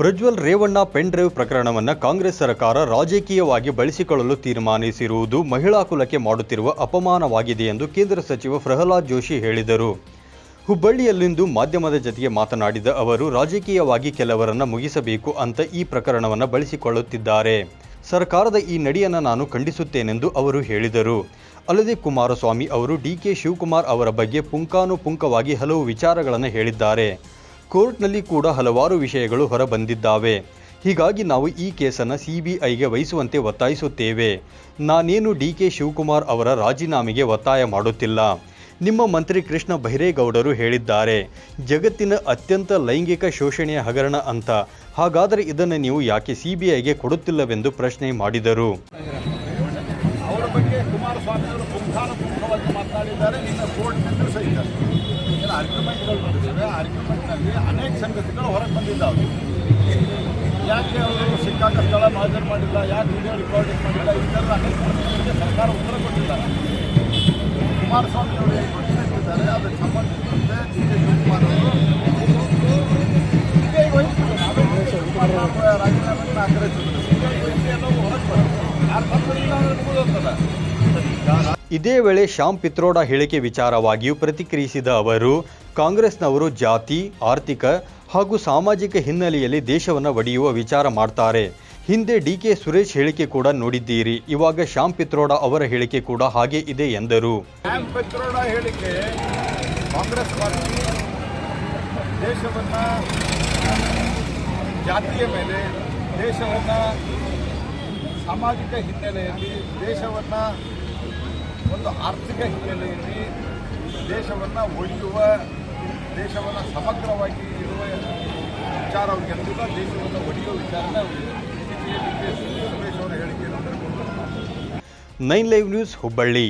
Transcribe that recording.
Prajwal Revanna pen drive ಪ್ರಕರಣವನ್ನು ಕಾಂಗ್ರೆಸ್ ಸರ್ಕಾರ ರಾಜಕೀಯವಾಗಿ ಬಳಸಿಕೊಳ್ಳಲು ತೀರ್ಮಾನಿಸಿರುವುದು ಮಹಿಳಾ ಕುಲಕ್ಕೆ ಮಾಡುತ್ತಿರುವ ಅಪಮಾನವಾಗಿದೆ ಎಂದು ಕೇಂದ್ರ ಸಚಿವ ಪ್ರಹ್ಲಾದ್ ಜೋಶಿ ಹೇಳಿದರು. ಹುಬ್ಬಳ್ಳಿಯಲ್ಲಿಂದು ಮಾಧ್ಯಮದ ಜತೆಗೆ ಮಾತನಾಡಿದ ಅವರು, ರಾಜಕೀಯವಾಗಿ ಕೆಲವರನ್ನು ಮುಗಿಸಬೇಕು ಅಂತ ಈ ಪ್ರಕರಣವನ್ನು ಬಳಸಿಕೊಳ್ಳುತ್ತಿದ್ದಾರೆ. ಸರ್ಕಾರದ ಈ ನಡೆಯನ್ನು ನಾನು ಖಂಡಿಸುತ್ತೇನೆಂದು ಅವರು ಹೇಳಿದರು. ಅಲ್ಲದೆ ಕುಮಾರಸ್ವಾಮಿ ಅವರು ಡಿ ಕೆ ಶಿವಕುಮಾರ್ ಅವರ ಬಗ್ಗೆ ಪುಂಕಾನುಪುಂಕವಾಗಿ ಹಲವು ವಿಚಾರಗಳನ್ನು ಹೇಳಿದ್ದಾರೆ. ಕೋರ್ಟ್ನಲ್ಲಿ ಕೂಡ ಹಲವಾರು ವಿಷಯಗಳು ಹೊರಬಂದಿದ್ದಾವೆ. ಹೀಗಾಗಿ ನಾವು ಈ ಕೇಸನ್ನು ಸಿಬಿಐಗೆ ವಹಿಸುವಂತೆ ಒತ್ತಾಯಿಸುತ್ತೇವೆ. ನಾನೇನು ಡಿ ಕೆ ಶಿವಕುಮಾರ್ ಅವರ ರಾಜೀನಾಮೆಗೆ ಒತ್ತಾಯ ಮಾಡುತ್ತಿಲ್ಲ. ನಿಮ್ಮ ಮಂತ್ರಿ ಕೃಷ್ಣ ಬೈರೇಗೌಡರು ಹೇಳಿದ್ದಾರೆ. ಜಗತ್ತಿನ ಅತ್ಯಂತ ಲೈಂಗಿಕ ಶೋಷಣೆಯ ಹಗರಣ ಅಂತ. ಹಾಗಾದರೆ ಇದನ್ನು ನೀವು ಯಾಕೆ ಸಿಬಿಐಗೆ ಕೊಡುತ್ತಿಲ್ಲವೆಂದು ಪ್ರಶ್ನೆ ಮಾಡಿದರು. ಅವರ ಬಗ್ಗೆ ಕುಮಾರಸ್ವಾಮಿ ಅವರು ಮಾತನಾಡಿದ್ದಾರೆ. ಏನು ಆರ್ಗ್ಯುಮೆಂಟ್ಗಳು ಬಂದಿದ್ದಾವೆ. ಆರ್ಗ್ಯುಮೆಂಟ್ನಲ್ಲಿ ಅನೇಕ ಸಂಗತಿಗಳು ಹೊರಗೆ ಬಂದಿದ್ದಾವೆ. ಯಾಕೆ ಅವರು ಸಿಕ್ಕಾಕ ಸ್ಥಳ ಮಾಜರ್ ಮಾಡಿಲ್ಲ, ಯಾಕೆ ವಿಡಿಯೋ ರೆಕಾರ್ಡಿಂಗ್ ಮಾಡಿಲ್ಲ ಇದೆಲ್ಲ ಅನೇಕ ಪ್ರಶ್ನೆಗಳಿಗೆ ಸರ್ಕಾರ ಉತ್ತರ ಕೊಟ್ಟಿಲ್ಲ. ಕುಮಾರಸ್ವಾಮಿ ಅವರು ಏನು ಇಟ್ಟಿದ್ದಾರೆ ಅದಕ್ಕೆ ಸಂಬಂಧಿಸಿದಂತೆ ಡಿ ಕೆ ಶಿವಕುಮಾರ್ ಅವರು ಸಿಬಿಐ ವಹಿಸಿದ್ರು ನಾವೇ ಡಿ ಶಿವಕುಮಾರ್ ರಾಜೀನಾಮೆಯನ್ನು ಆಗ್ರಹಿಸಿದ್ರು ಸಿಬಿಐ ವಹಿಸಿ ಎಲ್ಲವೂ ಹೊರಗೆ ಬರೋದು ಯಾರು ಅಂದ್ರೆ ಮುಗಿದೋಗ್ತದೆ. ಇದೇ ವೇಳೆ ಶ್ಯಾಮ್ ಪಿತ್ರೋಡ ಹೇಳಿಕೆ ವಿಚಾರವಾಗಿಯೂ ಪ್ರತಿಕ್ರಿಯಿಸಿದ ಅವರು, ಕಾಂಗ್ರೆಸ್ನವರು ಜಾತಿ, ಆರ್ಥಿಕ ಹಾಗೂ ಸಾಮಾಜಿಕ ಹಿನ್ನೆಲೆಯಲ್ಲಿ ದೇಶವನ್ನು ಒಡೆಯುವ ವಿಚಾರ ಮಾಡ್ತಾರೆ. ಹಿಂದೆ ಡಿ ಕೆ ಸುರೇಶ್ ಹೇಳಿಕೆ ಕೂಡ ನೋಡಿದ್ದೀರಿ, ಇವಾಗ ಶ್ಯಾಮ್ ಪಿತ್ರೋಡ ಅವರ ಹೇಳಿಕೆ ಕೂಡ ಹಾಗೆ ಇದೆ ಎಂದರು. ಸಾಮಾಜಿಕ ಹಿನ್ನೆಲೆಯಲ್ಲಿ ದೇಶವನ್ನು ಒಂದು ಆರ್ಥಿಕ ಹಿನ್ನೆಲೆಯಲ್ಲಿ ದೇಶವನ್ನು ಒಡೆಯುವ ದೇಶವನ್ನು ಸಮಗ್ರವಾಗಿ ಇರುವ ವಿಚಾರ ಅವ್ರಿಗೆ ಎಂದಿಲ್ಲ ದೇಶವನ್ನು ಒಡೆಯುವ ವಿಚಾರನ ಸುರೇಶ್ ಅವರ ಹೇಳಿಕೆಯನ್ನು ನೈನ್ ಲೈವ್ ನ್ಯೂಸ್ ಹುಬ್ಬಳ್ಳಿ.